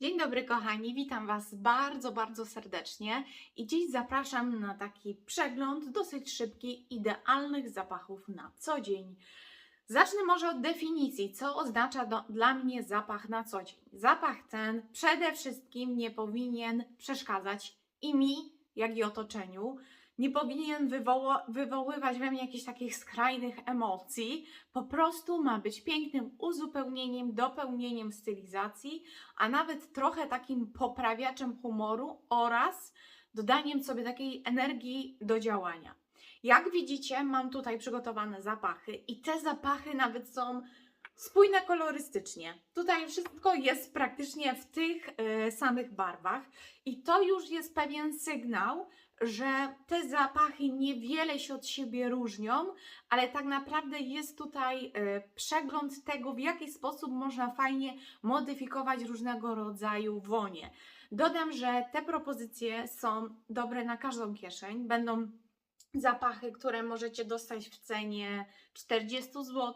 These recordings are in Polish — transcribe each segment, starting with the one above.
Dzień dobry, kochani, witam Was bardzo, bardzo serdecznie i dziś zapraszam na taki przegląd dosyć szybki idealnych zapachów na co dzień. Zacznę może od definicji, co oznacza do, dla mnie zapach na co dzień. Zapach ten przede wszystkim nie powinien przeszkadzać i mi, jak i otoczeniu. Nie powinien wywoła- wywoływać we mnie jakichś takich skrajnych emocji. Po prostu ma być pięknym uzupełnieniem, dopełnieniem stylizacji, a nawet trochę takim poprawiaczem humoru oraz dodaniem sobie takiej energii do działania. Jak widzicie, mam tutaj przygotowane zapachy i te zapachy nawet są spójne kolorystycznie. Tutaj wszystko jest praktycznie w tych e, samych barwach i to już jest pewien sygnał, że te zapachy niewiele się od siebie różnią, ale tak naprawdę jest tutaj e, przegląd tego, w jaki sposób można fajnie modyfikować różnego rodzaju wonie. Dodam, że te propozycje są dobre na każdą kieszeń. Będą zapachy, które możecie dostać w cenie 40 zł,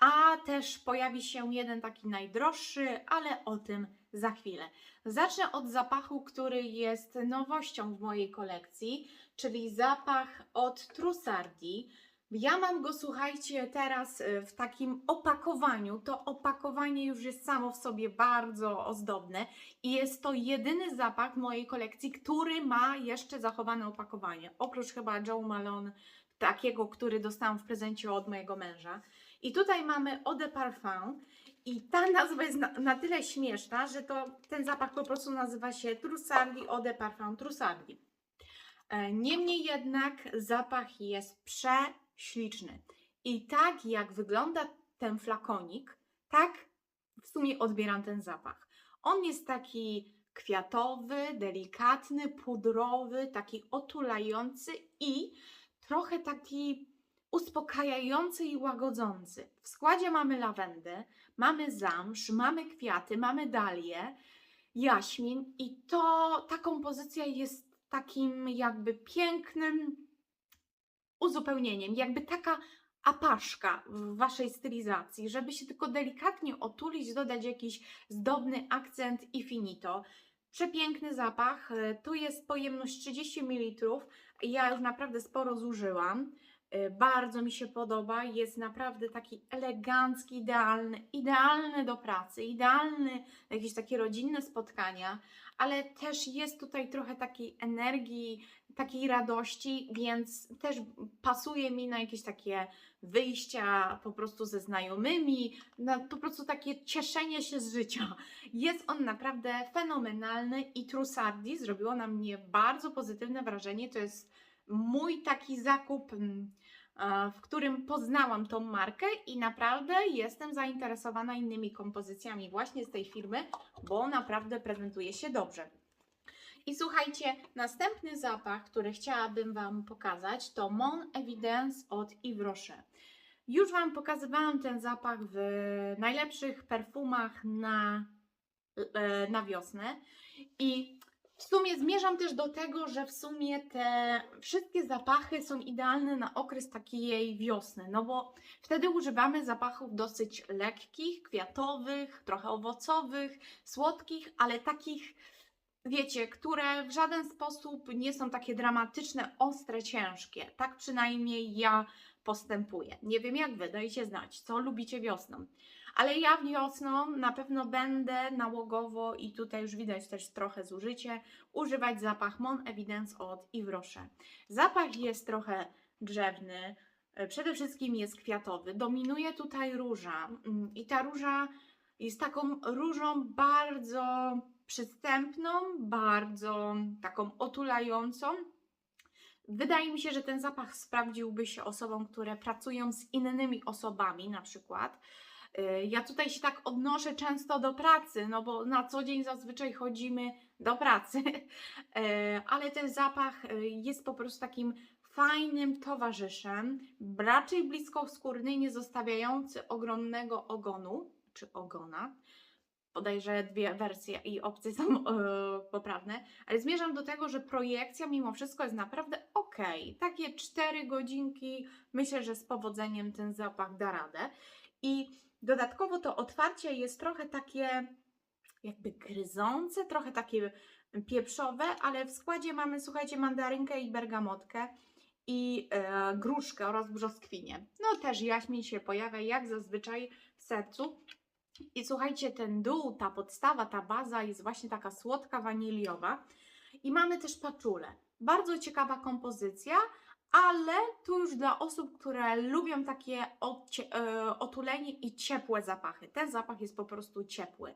a też pojawi się jeden taki najdroższy, ale o tym za chwilę. Zacznę od zapachu, który jest nowością w mojej kolekcji, czyli zapach od Trussardi. Ja mam go, słuchajcie, teraz y, w takim opakowaniu. To opakowanie już jest samo w sobie bardzo ozdobne i jest to jedyny zapach w mojej kolekcji, który ma jeszcze zachowane opakowanie. Oprócz chyba Joe Malone, takiego, który dostałam w prezencie od mojego męża. I tutaj mamy Eau de Parfum. I ta nazwa jest na, na tyle śmieszna, że to ten zapach po prostu nazywa się Trussardi Eau de Parfum Trussardi. E, Niemniej jednak zapach jest prześliczny. I tak jak wygląda ten flakonik, tak w sumie odbieram ten zapach. On jest taki kwiatowy, delikatny, pudrowy, taki otulający i trochę taki uspokajający i łagodzący. W składzie mamy lawendę, mamy zamsz, mamy kwiaty, mamy dalię, jaśmin i to ta kompozycja jest takim jakby pięknym uzupełnieniem, jakby taka apaszka w waszej stylizacji, żeby się tylko delikatnie otulić, dodać jakiś zdobny akcent i finito. Przepiękny zapach. e, Tu jest pojemność 30 ml. Ja już naprawdę sporo zużyłam. E, Bardzo mi się podoba. Jest naprawdę taki elegancki, idealny, idealny do pracy, idealny na jakieś takie rodzinne spotkania, ale też jest tutaj trochę takiej energii, takiej radości, więc też pasuje mi na jakieś takie wyjścia po prostu ze znajomymi, na po prostu takie cieszenie się z życia. Jest on naprawdę fenomenalny i Trussardi zrobiło na mnie bardzo pozytywne wrażenie. To jest mój taki zakup, mm, w którym poznałam tą markę i naprawdę jestem zainteresowana innymi kompozycjami właśnie z tej firmy, bo naprawdę prezentuje się dobrze. I słuchajcie, następny zapach, który chciałabym Wam pokazać, to Mon Evidence od Yves Rocher. Już Wam pokazywałam ten zapach w najlepszych perfumach na, e, na wiosnę i w sumie zmierzam też do tego, że w sumie te wszystkie zapachy są idealne na okres takiej wiosny, no bo wtedy używamy zapachów dosyć lekkich, kwiatowych, trochę owocowych, słodkich, ale takich, wiecie, które w żaden sposób nie są takie dramatyczne, ostre, ciężkie. Tak przynajmniej ja postępuję. Nie wiem jak wy, dajcie znać, co lubicie wiosną. Ale ja wiosną na pewno będę nałogowo i tutaj już widać też trochę zużycie, używać zapach Mon Evidence od Yves Rocher. Zapach jest trochę drzewny, e, przede wszystkim jest kwiatowy. Dominuje tutaj róża mm, i ta róża jest taką różą bardzo przystępną, bardzo taką otulającą. Wydaje mi się, że ten zapach sprawdziłby się osobom, które pracują z innymi osobami, na przykład. Y, Ja tutaj się tak odnoszę często do pracy, no bo na co dzień zazwyczaj chodzimy do pracy, E, ale ten zapach y, jest po prostu takim fajnym towarzyszem, raczej bliskoskórny, nie zostawiający ogromnego ogonu, czy ogona. Bodajże dwie wersje i opcje są e, poprawne, ale zmierzam do tego, że projekcja mimo wszystko jest naprawdę ok. Takie 4 godzinki, myślę, że z powodzeniem ten zapach da radę. I dodatkowo to otwarcie jest trochę takie jakby gryzące, trochę takie pieprzowe, ale w składzie mamy, słuchajcie, mandarynkę i bergamotkę i e, gruszkę oraz brzoskwinię. No też jaśmin się pojawia jak zazwyczaj w sercu. I słuchajcie, ten dół, ta podstawa, ta baza jest właśnie taka słodka, waniliowa. I mamy też paczulę. Bardzo ciekawa kompozycja, ale tu już dla osób, które lubią takie e, otulenie i ciepłe zapachy. Ten zapach jest po prostu ciepły.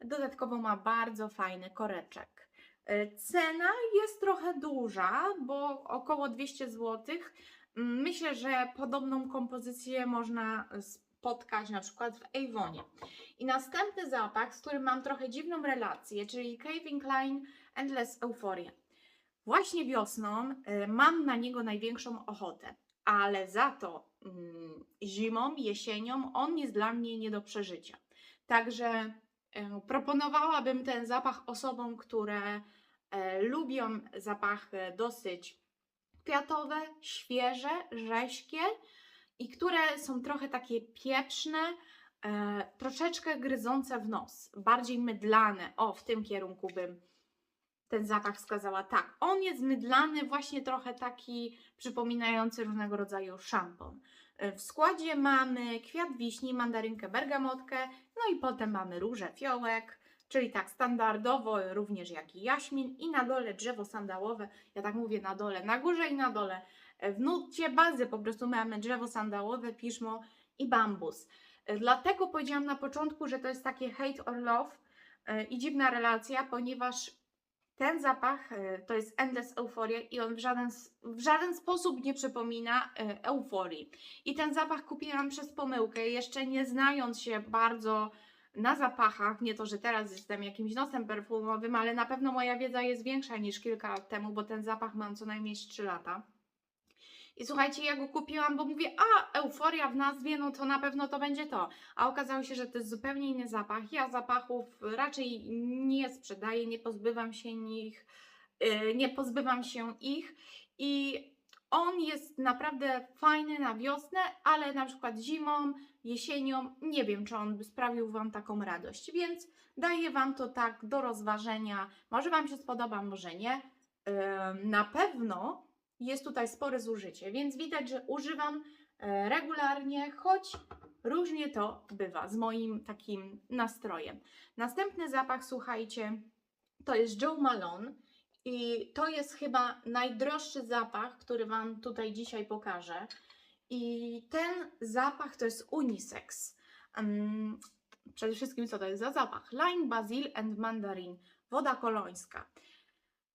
Dodatkowo ma bardzo fajny koreczek. E, Cena jest trochę duża, bo około 200 zł. Myślę, że podobną kompozycję można spotkać na przykład w Avonie. I następny zapach, z którym mam trochę dziwną relację, czyli Calvin Klein Endless Euphoria. Właśnie wiosną y, mam na niego największą ochotę, ale za to mm, zimą, jesienią on jest dla mnie nie do przeżycia. Także y, proponowałabym ten zapach osobom, które e, lubią zapachy dosyć kwiatowe, świeże, rześkie i które są trochę takie pieprzne, troszeczkę gryzące w nos, bardziej mydlane. O, w tym kierunku bym ten zapach wskazała. Tak, on jest mydlany, właśnie trochę taki przypominający różnego rodzaju szampon. E, W składzie mamy kwiat wiśni, mandarynkę, bergamotkę, no i potem mamy róże fiołek, czyli tak standardowo również jak i jaśmin i na dole drzewo sandałowe, ja tak mówię na dole, na górze i na dole. E, W nucie bazy po prostu mamy drzewo sandałowe, piszmo i bambus. E, Dlatego powiedziałam na początku, że to jest takie hate or love i dziwna relacja, ponieważ ten zapach e, to jest Endless Euphoria i on w żaden, w żaden sposób nie przypomina e, euforii. I ten zapach kupiłam przez pomyłkę, jeszcze nie znając się bardzo na zapachach. Nie to, że teraz jestem jakimś nosem perfumowym, ale na pewno moja wiedza jest większa niż kilka lat temu, bo ten zapach mam co najmniej z 3 lata. I słuchajcie, ja go kupiłam, bo mówię, a euforia w nazwie, no to na pewno to będzie to. A okazało się, że to jest zupełnie inny zapach. Ja zapachów raczej nie sprzedaję, nie pozbywam się nich, yy, nie pozbywam się ich i on jest naprawdę fajny na wiosnę, ale na przykład zimą, jesienią nie wiem, czy on by sprawił Wam taką radość, więc daję Wam to tak do rozważenia. Może Wam się spodoba, może nie. Na pewno jest tutaj spore zużycie, więc widać, że używam e, regularnie, choć różnie to bywa z moim takim nastrojem. Następny zapach, słuchajcie, to jest Joe Malone i to jest chyba najdroższy zapach, który Wam tutaj dzisiaj pokażę. I ten zapach to jest unisex. Um, przede wszystkim co to jest za zapach? Lime, basil and mandarin. Woda kolońska.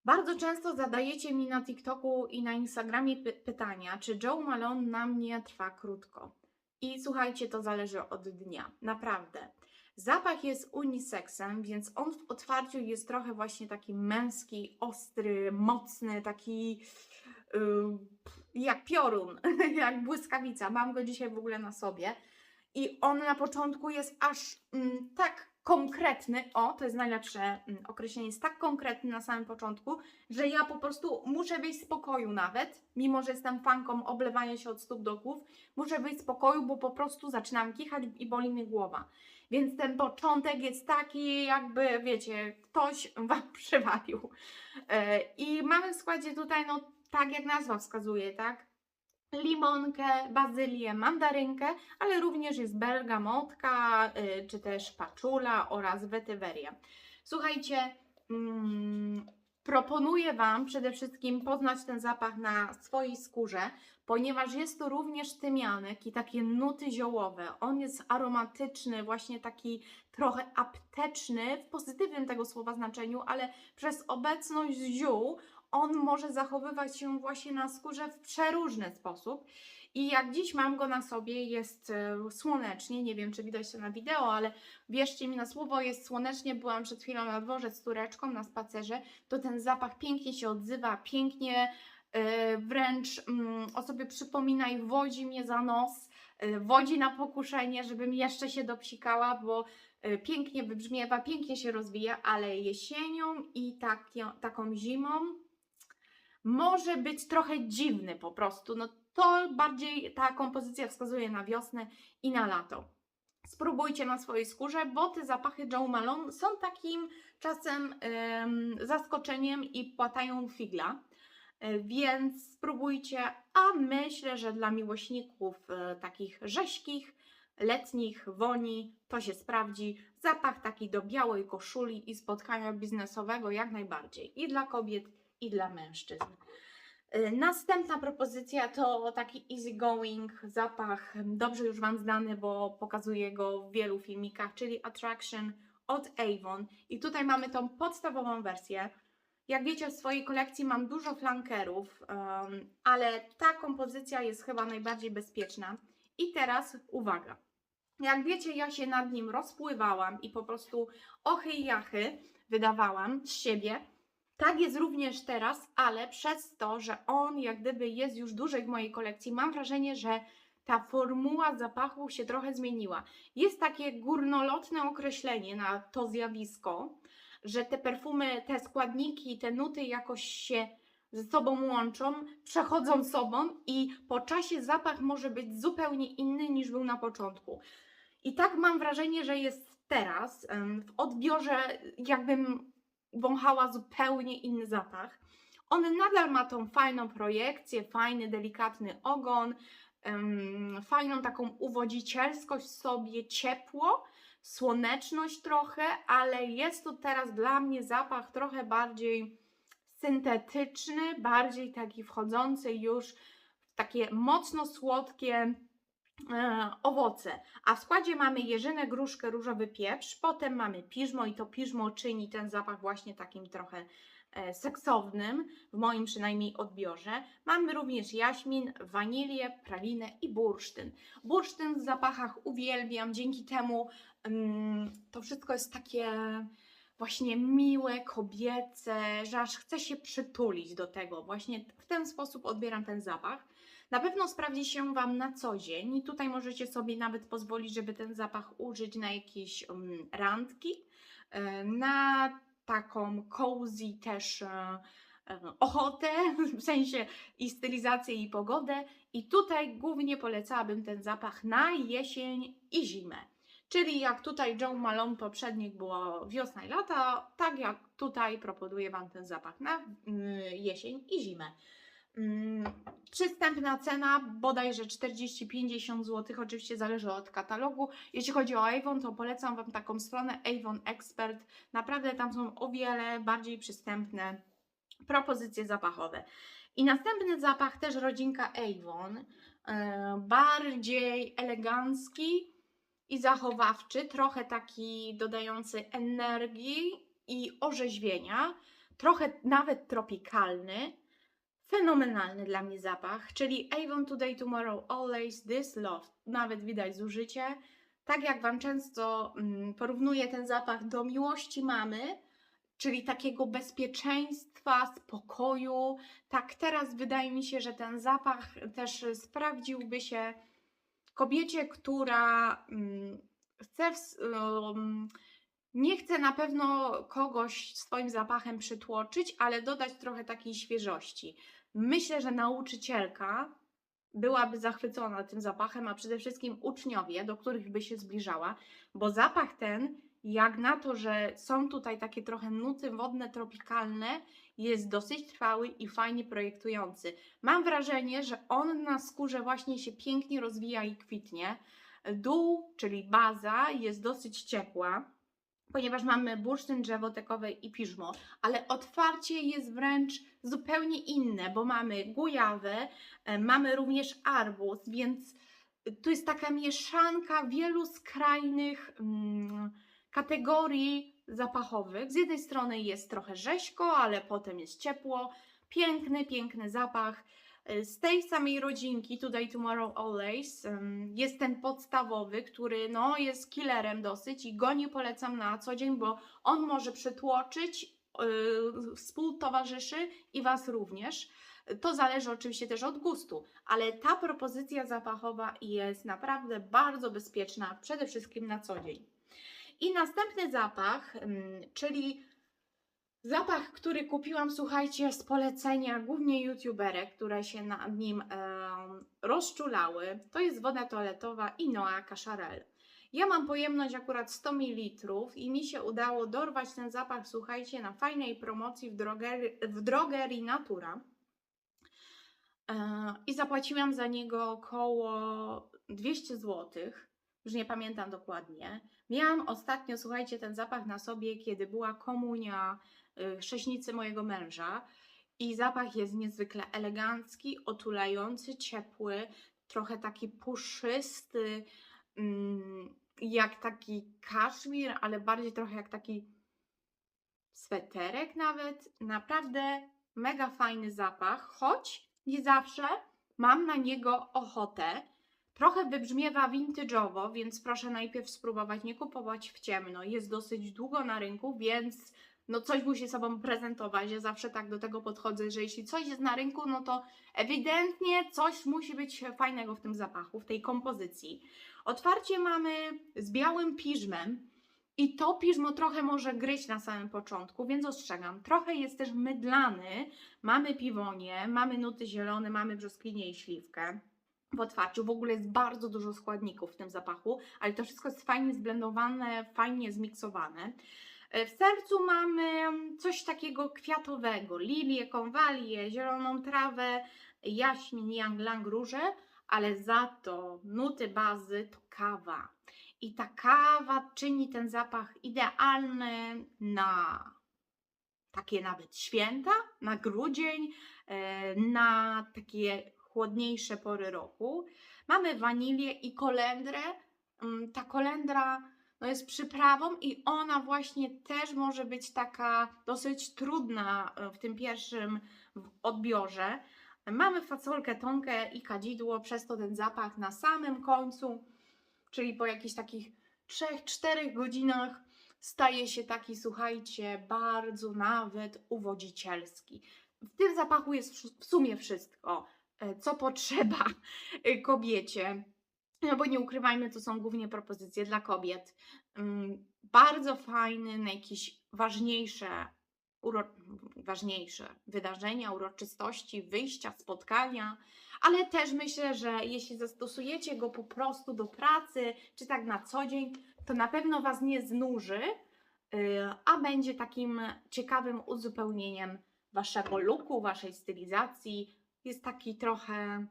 Bardzo często zadajecie mi na TikToku i na Instagramie py- pytania, czy Joe Malone na mnie trwa krótko. I słuchajcie, to zależy od dnia, naprawdę. Zapach jest unisexem, więc on w otwarciu jest trochę właśnie taki męski, ostry, mocny, taki yy, jak piorun, jak błyskawica. Mam go dzisiaj w ogóle na sobie. I on na początku jest aż mm, tak konkretny, o, to jest najlepsze mm, określenie, jest tak konkretny na samym początku, że ja po prostu muszę wyjść z pokoju nawet, mimo że jestem fanką oblewania się od stóp do głów, muszę wyjść z pokoju, bo po prostu zaczynam kichać i boli mnie głowa. Więc ten początek jest taki, jakby, wiecie, ktoś Wam przywalił. E, I mamy w składzie tutaj, no, tak jak nazwa wskazuje, tak? Limonkę, bazylię, mandarynkę, ale również jest bergamotka, y, czy też paczula oraz wetyweria. Słuchajcie, mm, proponuję Wam przede wszystkim poznać ten zapach na swojej skórze, ponieważ jest to również tymianek i takie nuty ziołowe. On jest aromatyczny, właśnie taki trochę apteczny w pozytywnym tego słowa znaczeniu, ale przez obecność ziół on może zachowywać się właśnie na skórze w przeróżny sposób. I jak dziś mam go na sobie, jest e, słonecznie, nie wiem czy widać to na wideo, ale wierzcie mi na słowo, jest słonecznie, byłam przed chwilą na dworze z tureczką na spacerze, to ten zapach pięknie się odzywa, pięknie e, wręcz mm, o sobie przypomina i wodzi mnie za nos, e, wodzi na pokuszenie, żebym jeszcze się dopsikała, bo pięknie wybrzmiewa, pięknie się rozwija, ale jesienią i taką zimą może być trochę dziwny po prostu. No to bardziej ta kompozycja wskazuje na wiosnę i na lato. spróbujcie na swojej skórze, bo te zapachy Joe Malone są takim czasem em, zaskoczeniem i płatają figla. E, Więc spróbujcie, a myślę, że dla miłośników e, takich rzeźkich, letnich woni to się sprawdzi. Zapach taki do białej koszuli i spotkania biznesowego jak najbardziej. I dla kobiet, i dla mężczyzn. Y, Następna propozycja to taki easygoing zapach, dobrze już Wam znany, bo pokazuję go w wielu filmikach, czyli Attraction od Avon. I tutaj mamy tą podstawową wersję. Jak wiecie, w swojej kolekcji mam dużo flankerów, em, ale ta kompozycja jest chyba najbardziej bezpieczna. I teraz uwaga. Jak wiecie, ja się nad nim rozpływałam i po prostu ochy i jachy wydawałam z siebie. Tak jest również teraz, ale przez to, że on jak gdyby jest już dłużej w mojej kolekcji, mam wrażenie, że ta formuła zapachu się trochę zmieniła. Jest takie górnolotne określenie na to zjawisko, że te perfumy, te składniki, te nuty jakoś się ze sobą łączą, przechodzą sobą i po czasie zapach może być zupełnie inny niż był na początku. I tak mam wrażenie, że jest teraz w odbiorze, jakbym wąchała zupełnie inny zapach. On nadal ma tą fajną projekcję, fajny, delikatny ogon, em, fajną taką uwodzicielskość w sobie, ciepło, słoneczność trochę, ale jest to teraz dla mnie zapach trochę bardziej syntetyczny, bardziej taki wchodzący już w takie mocno słodkie owoce. A w składzie mamy jeżynę, gruszkę, różowy pieprz, potem mamy piżmo i to piżmo czyni ten zapach właśnie takim trochę e, seksownym, w moim przynajmniej odbiorze. Mamy również jaśmin, wanilię, pralinę i bursztyn. Bursztyn w zapachach uwielbiam, dzięki temu mm, to wszystko jest takie właśnie miłe, kobiece, że aż chce się przytulić do tego. Właśnie w ten sposób odbieram ten zapach. Na pewno sprawdzi się Wam na co dzień i tutaj możecie sobie nawet pozwolić, żeby ten zapach użyć na jakieś randki, e, na taką cozy też e, ochotę, w sensie i stylizację i pogodę. I tutaj głównie polecałabym ten zapach na jesień i zimę. Czyli jak tutaj Joe Malone poprzednich było wiosna i lata, tak jak tutaj proponuję Wam ten zapach na mm, jesień i zimę. Mm, Przystępna cena bodajże 40-50 zł, oczywiście zależy od katalogu. Jeśli chodzi o Avon, to polecam Wam taką stronę Avon Expert. Naprawdę tam są o wiele bardziej przystępne propozycje zapachowe. I następny zapach, też rodzinka Avon, e, bardziej elegancki i zachowawczy, trochę taki dodający energii i orzeźwienia, trochę nawet tropikalny. Fenomenalny dla mnie zapach, czyli Avon Today, Tomorrow, Always, This Love. Nawet widać zużycie. Tak jak Wam często mm, porównuję ten zapach do miłości mamy, czyli takiego bezpieczeństwa, spokoju. Tak teraz wydaje mi się, że ten zapach też sprawdziłby się kobiecie, która mm, chce w, um, nie chce na pewno kogoś swoim zapachem przytłoczyć, ale dodać trochę takiej świeżości. Myślę, że nauczycielka byłaby zachwycona tym zapachem, a przede wszystkim uczniowie, do których by się zbliżała, bo zapach ten, jak na to, że są tutaj takie trochę nuty wodne, tropikalne, jest dosyć trwały i fajnie projektujący. Mam wrażenie, że on na skórze właśnie się pięknie rozwija i kwitnie. Dół, czyli baza, jest dosyć ciepła, ponieważ mamy bursztyn drzewo tekowe i piżmo, ale otwarcie jest wręcz zupełnie inne, bo mamy gujawę, e, mamy również arbuz, więc tu jest taka mieszanka wielu skrajnych mm, kategorii zapachowych. Z jednej strony jest trochę rzeźko, ale potem jest ciepło, piękny, piękny zapach. E, Z tej samej rodzinki, Today, Tomorrow, Always, jest ten podstawowy, który no, jest killerem dosyć i go nie polecam na co dzień, bo on może przytłoczyć, yy, współtowarzyszy i Was również. To zależy oczywiście też od gustu, ale ta propozycja zapachowa jest naprawdę bardzo bezpieczna, przede wszystkim na co dzień. I następny zapach, czyli zapach, który kupiłam, słuchajcie, z polecenia głównie youtuberek, które się nad nim em, rozczulały, to jest woda toaletowa Inoa Cacharel. Ja mam pojemność akurat 100 ml i mi się udało dorwać ten zapach, słuchajcie, na fajnej promocji w, drogery, w drogerii Natura. E, I zapłaciłam za niego około 200 zł. Już nie pamiętam dokładnie. Miałam ostatnio, słuchajcie, ten zapach na sobie, kiedy była komunia chrześnicy mojego męża. I zapach jest niezwykle elegancki, otulający, ciepły, trochę taki puszysty, mm, jak taki kaszmir, ale bardziej trochę jak taki sweterek nawet. Naprawdę mega fajny zapach, choć nie zawsze mam na niego ochotę. Trochę wybrzmiewa vintage'owo, więc proszę najpierw spróbować nie kupować w ciemno. Jest dosyć długo na rynku, więc no coś musi sobą prezentować. Ja zawsze tak do tego podchodzę, że jeśli coś jest na rynku, no to ewidentnie coś musi być fajnego w tym zapachu, w tej kompozycji. Otwarcie mamy z białym piżmem i to piżmo trochę może gryźć na samym początku, więc ostrzegam. Trochę jest też mydlany. Mamy piwonie, mamy nuty zielone, mamy brzoskwinie i śliwkę w otwarciu. W ogóle jest bardzo dużo składników w tym zapachu, ale to wszystko jest fajnie zblendowane, fajnie zmiksowane. E, W sercu mamy coś takiego kwiatowego, lilię, konwalię, zieloną trawę, jaśmin, yang lang, róże, ale za to nuty bazy to kawa. I ta kawa czyni ten zapach idealny na takie nawet święta, na grudzień, e, na takie chłodniejsze pory roku. Mamy wanilię i kolendrę. Mm, Ta kolendra no jest przyprawą i ona właśnie też może być taka dosyć trudna e, w tym pierwszym odbiorze. Mamy fasolkę, tonkę i kadzidło, przez to ten zapach na samym końcu, czyli po jakichś takich 3-4 godzinach staje się taki, słuchajcie, bardzo nawet uwodzicielski. W tym zapachu jest w sumie wszystko, e, co potrzeba e, kobiecie. No bo nie ukrywajmy, to są głównie propozycje dla kobiet. Mm, Bardzo fajny na jakieś ważniejsze, uro... ważniejsze wydarzenia, uroczystości, wyjścia, spotkania, ale też myślę, że jeśli zastosujecie go po prostu do pracy, czy tak na co dzień, to na pewno Was nie znuży, yy, a będzie takim ciekawym uzupełnieniem Waszego looku, Waszej stylizacji. Jest taki trochę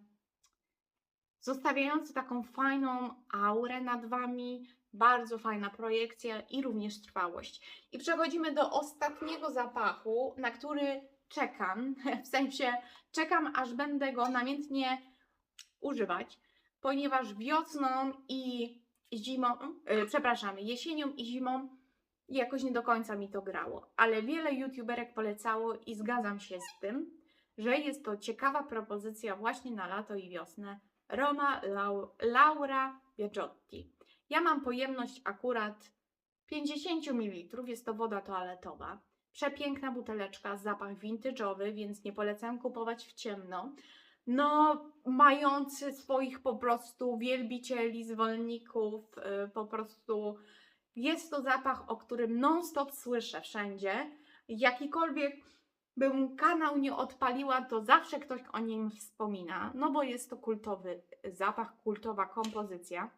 zostawiający taką fajną aurę nad Wami, bardzo fajna projekcja i również trwałość. I przechodzimy do ostatniego zapachu, na który czekam, w sensie czekam, aż będę go namiętnie używać, ponieważ wiosną i zimą, yy, przepraszam, jesienią i zimą jakoś nie do końca mi to grało, ale wiele youtuberek polecało i zgadzam się z tym, że jest to ciekawa propozycja właśnie na lato i wiosnę Roma Lau- Laura Biagiotti. Ja mam pojemność akurat 50 ml, jest to woda toaletowa. Przepiękna buteleczka, zapach vintage'owy, więc nie polecam kupować w ciemno. No, mający swoich po prostu wielbicieli, zwolenników, yy, po prostu jest to zapach, o którym non-stop słyszę wszędzie. Jakikolwiek bym kanał nie odpaliła, to zawsze ktoś o nim wspomina, no bo jest to kultowy zapach, kultowa kompozycja.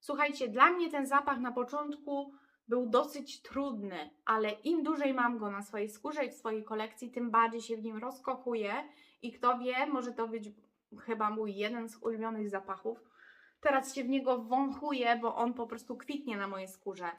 Słuchajcie, dla mnie ten zapach na początku był dosyć trudny, ale im dłużej mam go na swojej skórze i w swojej kolekcji, tym bardziej się w nim rozkochuję i kto wie, może to być chyba mój jeden z ulubionych zapachów. Teraz się w niego wąchuję, bo on po prostu kwitnie na mojej skórze.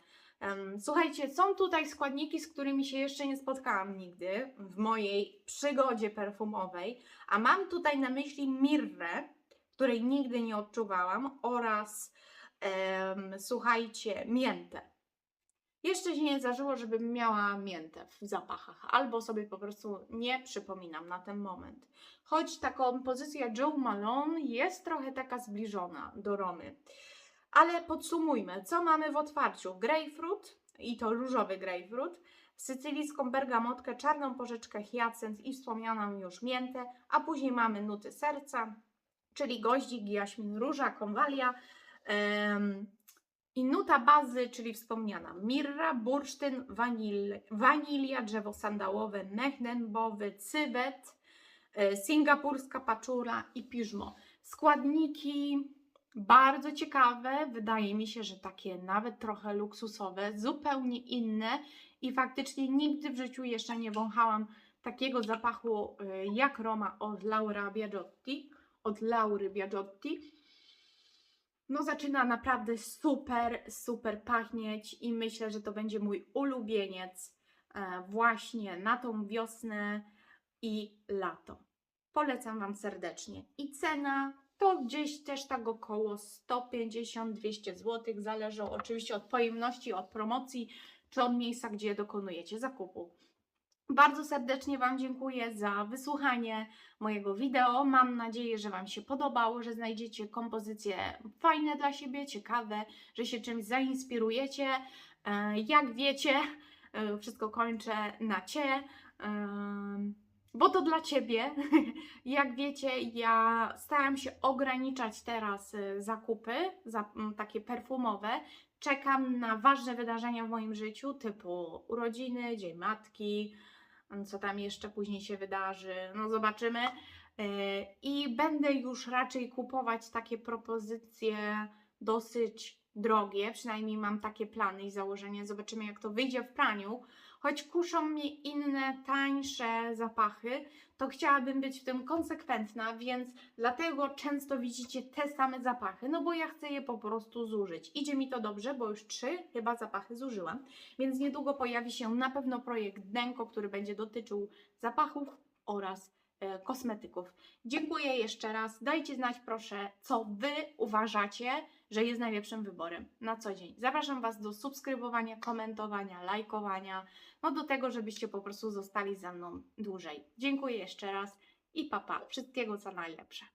Słuchajcie, są tutaj składniki, z którymi się jeszcze nie spotkałam nigdy w mojej przygodzie perfumowej, a mam tutaj na myśli mirrę, której nigdy nie odczuwałam, oraz em, słuchajcie, miętę. Jeszcze się nie zdarzyło, żebym miała miętę w zapachach, albo sobie po prostu nie przypominam na ten moment. Choć ta kompozycja Joe Malone jest trochę taka zbliżona do Romy. Ale podsumujmy, co mamy w otwarciu? Grapefruit i to różowy grapefruit, sycylijską bergamotkę, czarną porzeczkę hiacynt i wspomnianą już miętę, a później mamy nuty serca, czyli goździk, jaśmin, róża, konwalia i nuta bazy, czyli wspomniana mirra, bursztyn, wanil, wanilia, drzewo sandałowe, mech dębowy, cybet, e, singapurska paczura i piżmo. Składniki Bardzo ciekawe, wydaje mi się, że takie nawet trochę luksusowe, zupełnie inne i faktycznie nigdy w życiu jeszcze nie wąchałam takiego zapachu y, jak Roma od Laura Biagiotti, od Laury Biagiotti. No zaczyna naprawdę super, super pachnieć i myślę, że to będzie mój ulubieniec e, właśnie na tą wiosnę i lato. Polecam Wam serdecznie. I cena to gdzieś też tak około 150-200 zł, zależy oczywiście od pojemności, od promocji czy od miejsca, gdzie dokonujecie zakupu. Bardzo serdecznie Wam dziękuję za wysłuchanie mojego wideo. Mam nadzieję, że Wam się podobało, że znajdziecie kompozycje fajne dla siebie, ciekawe, że się czymś zainspirujecie. E, Jak wiecie, e, wszystko kończę na cie, bo to dla Ciebie. Jak wiecie, ja staram się ograniczać teraz e, zakupy, za, m, takie perfumowe. Czekam na ważne wydarzenia w moim życiu, typu urodziny, Dzień Matki, co tam jeszcze później się wydarzy, no zobaczymy. Yy, I będę już raczej kupować takie propozycje dosyć drogie, przynajmniej mam takie plany i założenia. Zobaczymy, jak to wyjdzie w praniu. Choć kuszą mnie inne, tańsze zapachy, to chciałabym być w tym konsekwentna, więc dlatego często widzicie te same zapachy, no bo ja chcę je po prostu zużyć. Idzie mi to dobrze, bo już trzy chyba zapachy zużyłam, więc niedługo pojawi się na pewno projekt Denko, który będzie dotyczył zapachów oraz e, kosmetyków. Dziękuję jeszcze raz. Dajcie znać proszę, co Wy uważacie, że jest najlepszym wyborem na co dzień. Zapraszam Was do subskrybowania, komentowania, lajkowania, no do tego, żebyście po prostu zostali ze mną dłużej. Dziękuję jeszcze raz i papa. Wszystkiego co najlepsze.